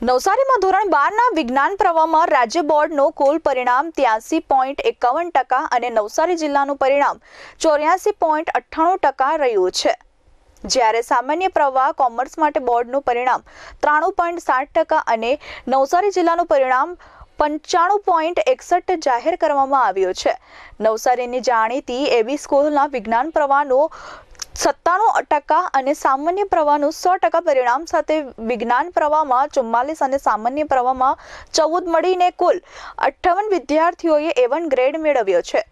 નવસારીમાં ધોરણ બારના વિજ્ઞાન પ્રવાહમાં રાજ્ય બોર્ડનું કુલ પરિણામ ત્યાસી પોઈન્ટ એકાવન ટકા અને નવસારી જિલ્લાનું પરિણામ ચોર્યાસી પોઈન્ટ અઠ્ઠાણું ટકા રહ્યું છે. જ્યારે સામાન્ય પ્રવાહ કોમર્સ માટે બોર્ડનું પરિણામ ત્રાણું પોઈન્ટ સાત ટકા અને નવસારી જિલ્લાનું પરિણામ પંચાણું પોઈન્ટ એકસઠ જાહેર કરવામાં આવ્યું છે. નવસારીની જાણીતી એવી સ્કૂલના વિજ્ઞાન પ્રવાહનું સત્તાણું ટકા અને સામાન્ય પ્રવાહનું સો ટકા પરિણામ સાથે વિજ્ઞાન પ્રવાહમાં ચુમ્માલીસ અને સામાન્ય પ્રવાહમાં ચૌદ મળીને કુલ અઠ્ઠાવન વિદ્યાર્થીઓએ એવન ગ્રેડ મેળવ્યો છે.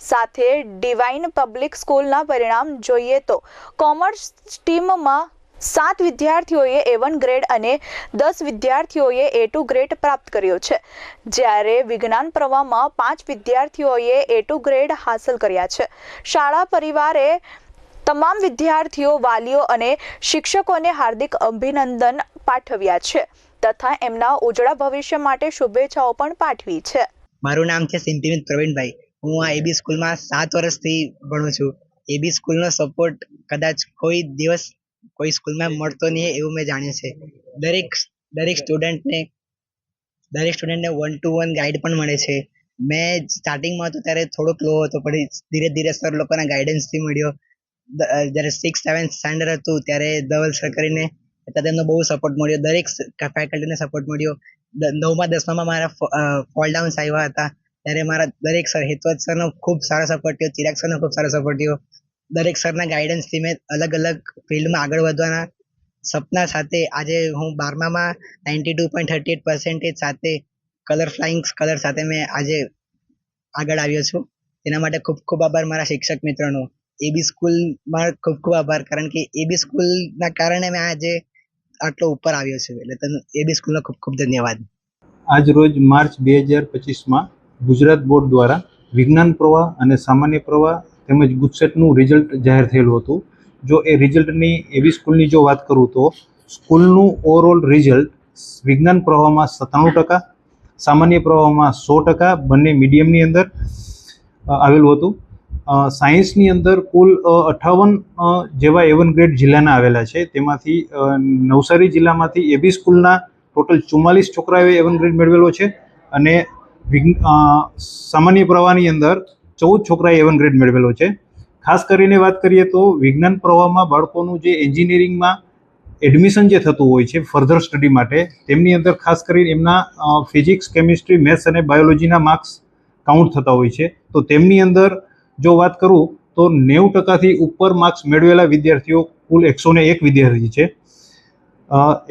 સાથે ડિવાઇન પબ્લિક સ્કૂલના પરિણામ જોઈએ તો કોમર્સ સ્ટીમમાં સાત વિદ્યાર્થીઓએ એવન ગ્રેડ અને દસ વિદ્યાર્થીઓએ એ ટુ ગ્રેડ પ્રાપ્ત કર્યો છે. જ્યારે વિજ્ઞાન પ્રવાહમાં પાંચ વિદ્યાર્થીઓએ એ ટુ ગ્રેડ હાંસલ કર્યા છે. શાળા પરિવારે તમામ વિદ્યાર્થીઓ, વાલીઓ અને શિક્ષકોને હાર્દિક અભિનંદન પાઠવ્યા છે તથા એમના ઉજળા ભવિષ્ય માટે શુભેચ્છાઓ પણ પાઠવી છે. મારું નામ છે સિંધીમિત પ્રવીણભાઈ. હું આ એબી સ્કૂલમાં સાત વર્ષથી ભણું છું. એબી સ્કૂલનો સપોર્ટ કદાચ કોઈ દિવસ કોઈ સ્કૂલમાં મળતો નહીં એવું મેં જાણ્યું છે. દરેક દરેક સ્ટુડન્ટને દરેક સ્ટુડન્ટને વન ટુ વન ગાઈડ પણ મળે છે. મેં સ્ટાર્ટિંગમાં હતો ત્યારે થોડોક લો હતો, પણ ધીરે ધીરે સર લોકોના ગાઈડન્સથી મળ્યો. જ્યારે સિક્સ સેવન્થ સ્ટાન્ડર્ડ હતું, ત્યારે ધવલ સર કરીને ત્યાં તેમનો બહુ સપોર્ટ મળ્યો. દરેક ફેકલ્ટીને સપોર્ટ મળ્યો. નવમા, દસમામાં મારા ફોલ ડાઉન્સ આવ્યા હતા. ત્યારે મારા દરેક સર હેતવત સરનો ખૂબ સારો સપોર્ટ થયો. ચિરાગ સરનો ખૂબ સારો સપોર્ટ થયો. દરેક સરના ગાઈડન્સથી મેં અલગ અલગ ફિલ્ડમાં આગળ વધવાના સપના સાથે આજે હું બારમામાં ninety two point thirty eight percentage સાથે કલર ફ્લાઇંગ કલર સાથે મેં આજે આગળ આવ્યો છું. તેના માટે ખૂબ ખૂબ આભાર મારા શિક્ષક મિત્રોનો. એબી સ્કૂલમાં ખૂબ ખૂબ આભાર. કારણ કે એબી સ્કૂલના કારણે મેં આજે આટલો ઉપર આવ્યો છું. એટલે તને એબી સ્કૂલનો ખૂબ ખૂબ ધન્યવાદ. આજ રોજ માર્ચ બે હજાર પચીસમાં ગુજરાત બોર્ડ દ્વારા વિજ્ઞાન પ્રવાહ અને સામાન્ય પ્રવાહ તેમજ ગુજસેટનું રિઝલ્ટ જાહેર થયેલું હતું. જો એ રિઝલ્ટની એવી સ્કૂલની જો વાત કરું તો સ્કૂલનું ઓવરઓલ રિઝલ્ટ વિજ્ઞાન પ્રવાહમાં સત્તાણું ટકા, સામાન્ય પ્રવાહમાં સો ટકા, બંને મીડિયમની અંદર આવેલું હતું. સાયન્સની અંદર કુલ અઠાવન જેવા એવન ગ્રેડ જિલ્લાના આવેલા છે. તેમાંથી નવસારી જિલ્લામાંથી એબી સ્કૂલના ટોટલ ચુમ્માલીસ છોકરાઓએ એવન ગ્રેડ મેળવેલો છે અને સામાન્ય પ્રવાહની અંદર ચૌદ છોકરાએ એવન ગ્રેડ મેળવેલો છે. ખાસ કરીને વાત કરીએ તો વિજ્ઞાન પ્રવાહમાં બાળકોનું જે એન્જિનિયરિંગમાં એડમિશન જે થતું હોય છે, ફર્ધર સ્ટડી માટે, તેમની અંદર ખાસ કરીને એમના ફિઝિક્સ, કેમિસ્ટ્રી, મેથ્સ અને બાયોલોજીના માર્ક્સ કાઉન્ટ થતા હોય છે. તો તેમની અંદર જો વાત કરું તો નેવું ટકાથી ઉપર માર્ક્સ મેળવેલા વિદ્યાર્થીઓ કુલ એકસો ને એક વિદ્યાર્થી છે.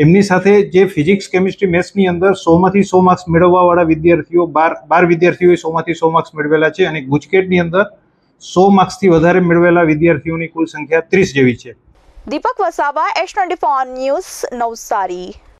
એમની સાથે જે ફિઝિક્સ કેમિસ્ટ્રી મેથ્સની અંદર સોમાંથી સો માર્ક્સ મેળવવાવાળા વિદ્યાર્થીઓ, બાર બાર વિદ્યાર્થીઓએ સોમાંથી સો માર્ક્સ મેળવેલા છે અને ગુજકેટની અંદર સો માર્ક્સથી વધારે મેળવેલા વિદ્યાર્થીઓની કુલ સંખ્યા ત્રીસ જેવી છે. Deepak Vasava, S twenty news Navsari.